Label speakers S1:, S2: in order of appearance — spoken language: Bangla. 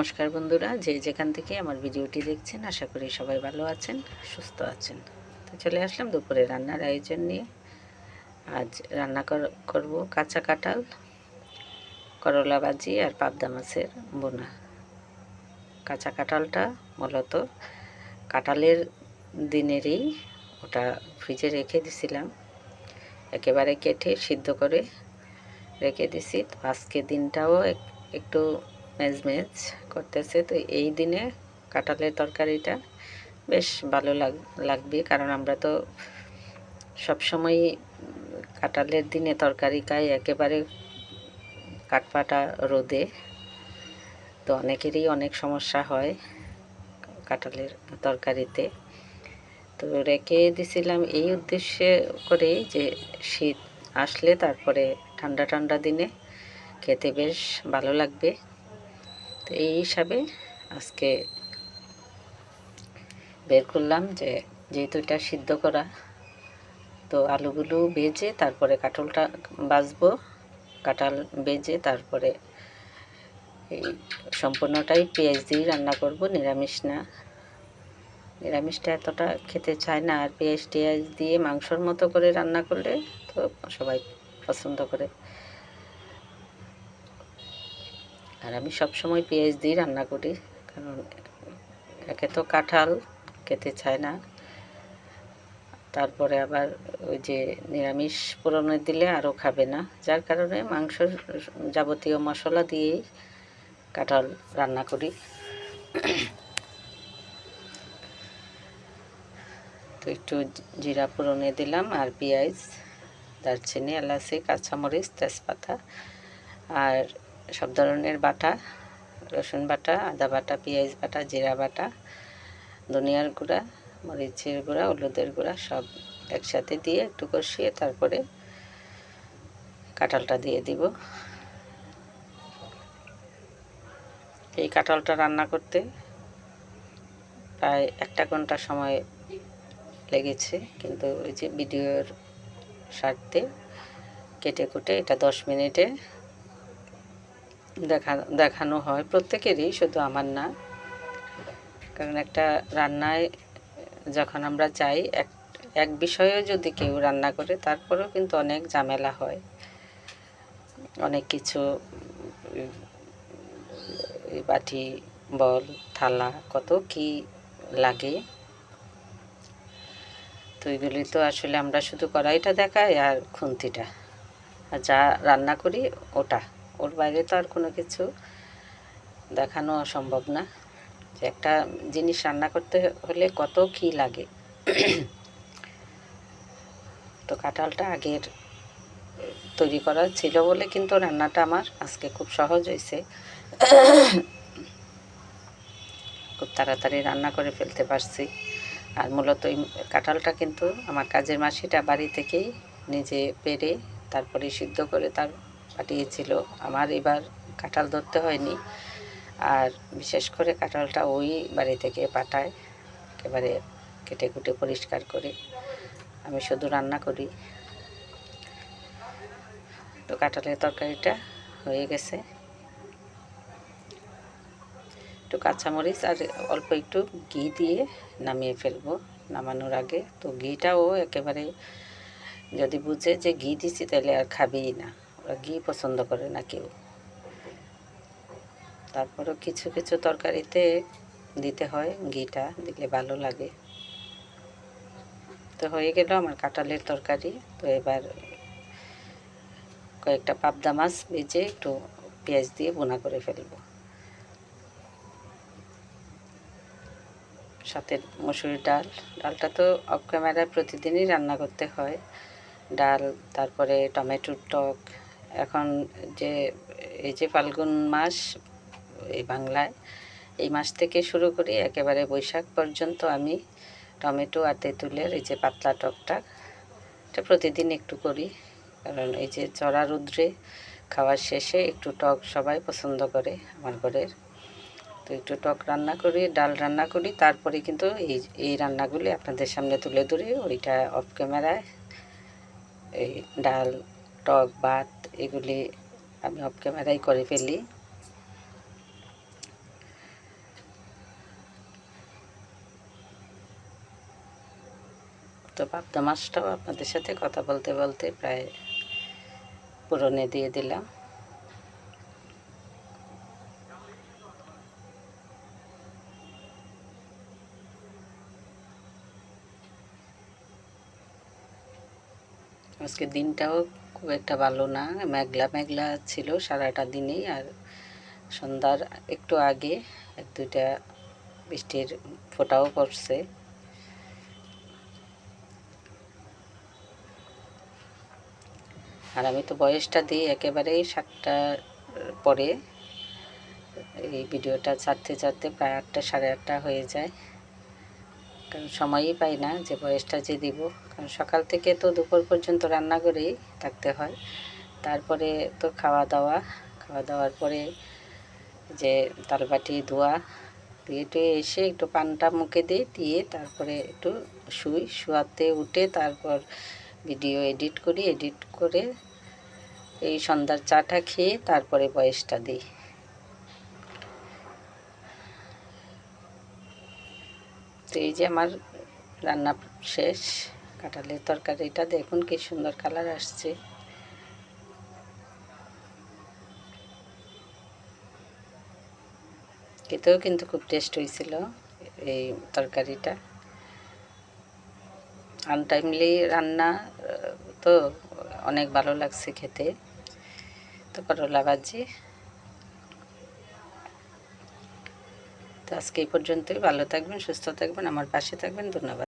S1: নমস্কার বন্ধুরা, যে যেখান থেকে আমার ভিডিওটি দেখছেন, আশা করি সবাই ভালো আছেন, সুস্থ আছেন। তো চলে আসলাম দুপুরে রান্নার আয়োজন নিয়ে। আজ রান্না কর- করব কাঁচা কাঁঠাল, করলা ভাজি আর পাবদা মাছের বোনা কাঁচা কাঁঠালটা মূলত কাঁঠালের দিনেরই ওটা ফ্রিজে রেখে দিছিলাম। একেবারে কেটে সিদ্ধ করে রেখে দিছি। আজকে দিনটাও এক- একটু মেজ মেজ করতেছে। তো এই দিনে কাঁঠালের তরকারিটা বেশ ভালো লাগ, লাগবে। কারণ আমরা তো সবসময় কাঁঠালের দিনে তরকারি খাই একেবারে কাঠপাটা রোদে। তো অনেকেরই অনেক সমস্যা হয় কাঁঠালের তরকারিতে। তো রেখে দিছিলাম এই উদ্দেশ্যে করে যে শীত আসলে তারপরে ঠান্ডা ঠান্ডা দিনে খেতে বেশ ভালো লাগবে। তো এই হিসাবে আজকে বের করলাম যে যেহেতু এটা সিদ্ধ করা, তো আলুগুলো ভেজে তারপরে কাঁঠালটা বাজবো। কাঁঠাল ভেজে তারপরে এই সম্পূর্ণটাই পেঁয়াজ দিয়ে রান্না করব, নিরামিষ না। নিরামিষটা এতটা খেতে চায় না, আর পেঁয়াজ টেয়াজ দিয়ে মাংসর মতো করে রান্না করলে তো সবাই পছন্দ করে। আর আমি সব সময় পেঁয়াজ দিয়ে রান্না করি, কারণ একে তো কাঁঠাল, খেতে চায় না। তারপরে আবার ওই যে নিরামিষ পুরনো দিলে আরও খাবে না। যার কারণে মাংস যাবতীয় মশলা দিয়েই কাঁঠাল রান্না করি। তো একটু জিরা পুরনে দিলাম আর পেঁয়াজ, দারচিনি, এলাচি, কাঁচামরিচ, তেজপাতা আর সব ধরনের বাটা, রসুন বাটা, আদা বাটা, পেঁয়াজ বাটা, জিরা বাটা, ধনিয়ার গুঁড়া, মরিচের গুঁড়া, হলুদের গুঁড়া সব একসাথে দিয়ে একটু কষিয়ে তারপরে কাঁঠালটা দিয়ে দিব। এই কাঁঠালটা রান্না করতে প্রায় একটা ঘণ্টা সময় লেগেছে, কিন্তু ওই যে ভিডিওর স্বার্থে কেটে কুটে এটা দশ মিনিটে দেখা, দেখানো হয়। প্রত্যেকেরই শুধু আমার না। কারণ একটা রান্নায় যখন আমরা যাই, এক এক বিষয়েও যদি কেউ রান্না করে, তারপরেও কিন্তু অনেক ঝামেলা হয়। অনেক কিছু বাটি, বল, থালা, কত কি লাগে। তো এগুলি তো আসলে আমরা শুধু কড়াইটা দেখাই আর খুন্তিটা। আর যা রান্না করি, ওটা। ওর বাইরে তো আর কোনো কিছু দেখানো অসম্ভব না। যে একটা জিনিস রান্না করতে হলে কত কি লাগে। তো কাঁঠালটা আগের তৈরি করা ছিল বলে কিন্তু রান্নাটা আমার আজকে খুব সহজ হয়েছে। খুব তাড়াতাড়ি রান্না করে ফেলতে পারছি। আর মূলত এই কাঁঠালটা কিন্তু আমার কাজের মাসিটা বাড়ি থেকেই নিজে পেরে তারপরে সিদ্ধ করে তার পাঠিয়েছিল আমার এবার কাঁঠাল ধরতে হয়নি। আর বিশেষ করে কাঁঠালটা ওই বাড়ি থেকে পাঠায় একেবারে কেটে কুটে পরিষ্কার করে আমি শুধু রান্না করি। তো কাঁঠালের তরকারিটা হয়ে গেছে। একটু কাঁচামরিচ আর অল্প একটু ঘি দিয়ে নামিয়ে ফেলব নামানোর আগে। তো ঘিটাও একেবারে যদি বুঝে যে ঘি দিছি তাহলে আর খাবেই না। ওরা ঘি পছন্দ করে না কেউ? তারপরেও কিছু কিছু তরকারিতে দিতে হয় ঘিটা, দিলে ভালো লাগে। তো হয়ে গেল আমার কাঁঠালের তরকারি। তো এবার কয়েকটা পাবদা মাছ ভেজে একটু পেঁয়াজ দিয়ে বোনা করে ফেলব। সাথে মসুরির ডাল। ডালটা তো অফ ক্যামেরায় প্রতিদিনই রান্না করতে হয়। ডাল, তারপরে টমেটোর টক এখন যে এই যে ফাল্গুন মাস, এই বাংলায়, এই মাস থেকে শুরু করি, একেবারে বৈশাখ পর্যন্ত আমি টমেটো আর তেঁতুলের এই যে পাতলা টকটা, এটা প্রতিদিন একটু করি। কারণ এই যে চড়া রুদ্রে খাওয়ার শেষে একটু টক সবাই পছন্দ করে আমার ঘরের। তো একটু টক রান্না করি, ডাল রান্না করি, তারপরে কিন্তু এই এই রান্নাগুলি আপনাদের সামনে তুলে ধরি। ওইটা অফ ক্যামেরায় এই ডাল, টক, ভাত এগুলি আমি অফ ক্যামেরাই করে ফেলি। তো পাবদা মাছটাও আপনাদের সাথে কথা বলতে বলতে প্রায় পুরনে দিয়ে দিলাম। আজকে দিনটাও খুব একটা ভালো না। মেঘলা মেঘলা ছিল সারাটা দিনেই আর সন্ধ্যার একটু আগে এক দুইটা বৃষ্টির ফোঁটাও পড়ছে। আর আমি তো বয়সটা দিই একেবারেই সাতটার পরে। এই ভিডিওটা ছাড়তে ছাড়তে প্রায় আটটা, সাড়ে আটটা হয়ে যায়। কারণ সময়ই পাই না, যে বয়সটা যে দিব। কারণ সকাল থেকে তো দুপুর পর্যন্ত রান্না করেই থাকতে হয়। তারপরে তো খাওয়া দাওয়া খাওয়া দাওয়ার পরে যে তালবাটি, ধোয়া দিয়ে টুয়ে এসে একটু পানটা মুখে দিই দিয়ে তারপরে একটু শুই। শুয়াতে উঠে তারপর ভিডিও এডিট করি। এডিট করে এই সন্ধ্যার চাটা খেয়ে তারপরে বয়সটা দিই। তো এই যে আমার রান্না শেষ, কাঁঠালের তরকারিটা দেখুন কি সুন্দর কালার আসছে। খেতেও কিন্তু খুব টেস্ট হয়েছিল এই তরকারিটা। আনটাইমলি রান্না, তো অনেক ভালো লাগছে খেতে। তো করলা ভাজি। তো আজকে এই পর্যন্তই। ভালো থাকবেন সুস্থ থাকবেন আমার পাশে থাকবেন। ধন্যবাদ।